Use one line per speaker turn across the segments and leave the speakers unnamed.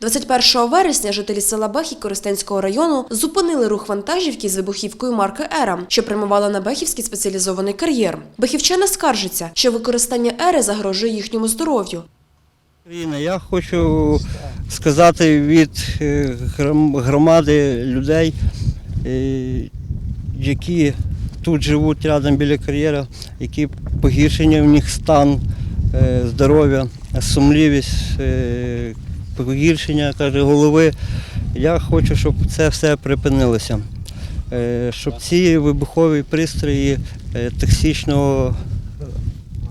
21 вересня жителі села Бехі Коростенського району зупинили рух вантажівки з вибухівкою марки Ера, що прямувала на Бехівський спеціалізований кар'єр. Бехівчани скаржаться, що використання Ери загрожує їхньому здоров'ю.
Я хочу сказати від е, громади людей, е, які тут живуть рядом біля кар'єра, які погіршення в них стан е, здоров'я, сумлівість, погіршення каже, голови. Я хочу, щоб це все припинилося. Е, Щоб ці вибухові пристрої е, токсичного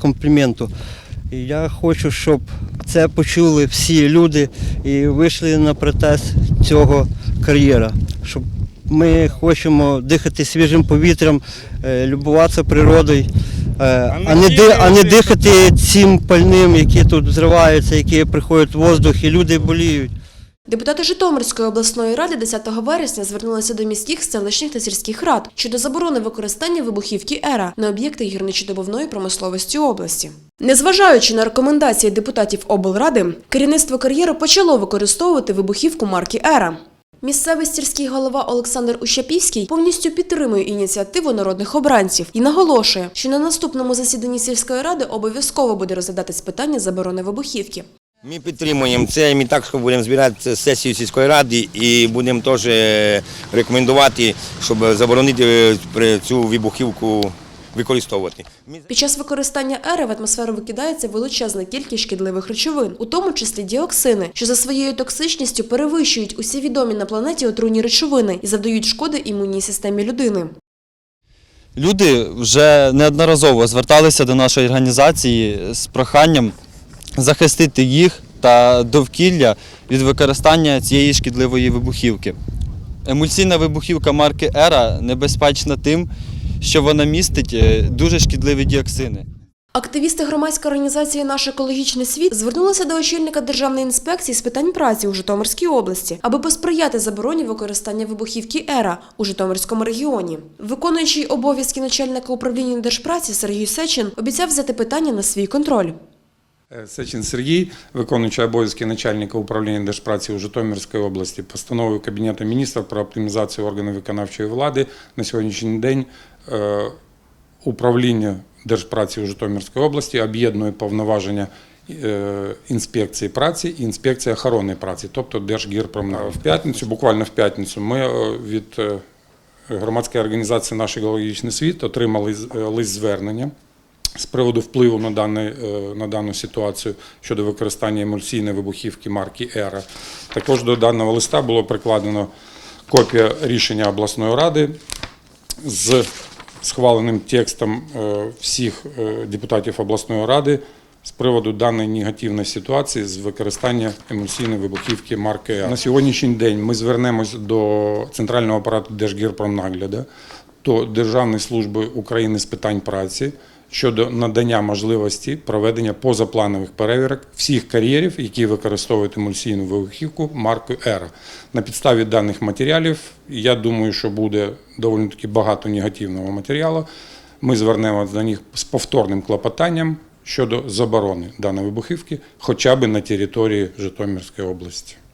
компліменту. Я хочу, щоб це почули всі люди і вийшли на протест цього кар'єра. Щоб ми хочемо дихати свіжим повітрям, е, любуватися природою, е, а не, ди- а не дихати цим пальним, які тут взриваються, які приходять в воздух, і люди боліють.
Депутати Житомирської обласної ради 10 вересня звернулися до міських, селищних та сільських рад щодо заборони використання вибухівки ЕРА на об'єкти гірничодобувної промисловості області. Незважаючи на рекомендації депутатів облради, керівництво кар'єру почало використовувати вибухівку марки ЕРА. Місцевий сільський голова Олександр Ущапівський повністю підтримує ініціативу народних обранців і наголошує, що на наступному засіданні сільської ради обов'язково буде розглядатись питання заборони вибухівки.
Ми підтримуємо це. Ми також будемо збирати сесію сільської ради і будемо теж е, рекомендувати, щоб заборонити е, цю вибухівку використовувати.
Під час використання ери в атмосферу викидається величезна кількість шкідливих речовин, у тому числі діоксини, що за своєю токсичністю перевищують усі відомі на планеті отруйні речовини і завдають шкоди імунній системі людини.
Люди вже неодноразово зверталися до нашої організації з проханням захистити їх та довкілля від використання цієї шкідливої вибухівки. Емульсійна вибухівка марки Ера небезпечна тим, що вона містить е, дуже шкідливі діоксини.
Активісти громадської організації Наш екологічний світ звернулися до очільника Державної інспекції з питань праці у Житомирській області, аби посприяти забороні використання вибухівки ЕРА у Житомирському регіоні. Виконуючий обов'язки начальника управління держпраці Сергій Сечин обіцяв взяти питання на свій контроль.
Е, Сечин Сергій, виконуючий обов'язки начальника управління Держпраці у Житомирській області, постановою Кабінету міністрів про оптимізацію органів виконавчої влади на сьогоднішній день управління Держпраці у Житомирській області об'єднує повноваження е, інспекції праці і інспекції охорони праці, тобто Держгірпромнадзор. В п'ятницю, буквально в п'ятницю, ми е, від е, громадської організації «Наш екологічний світ» отримали е, лист звернення з приводу впливу на, даний, е, на дану ситуацію щодо використання емульсійної вибухівки марки «Ера». Також до даного листа було прикладено копія рішення обласної ради з схваленим текстом е, всіх е, депутатів обласної ради з приводу даної негативної ситуації з використання емульсійної вибухівки марки А. На сьогоднішній день ми звернемось до центрального апарату Держгірпромнагляду, до Державної служби України з питань праці щодо надання можливості проведення позапланових перевірок всіх кар'єрів, які використовують емульсійну вибухівку маркою «Ера». На підставі даних матеріалів, я думаю, що буде доволі таки багато негативного матеріалу. Ми звернемося до них з повторним клопотанням щодо заборони даної вибухівки хоча б на території Житомирської області.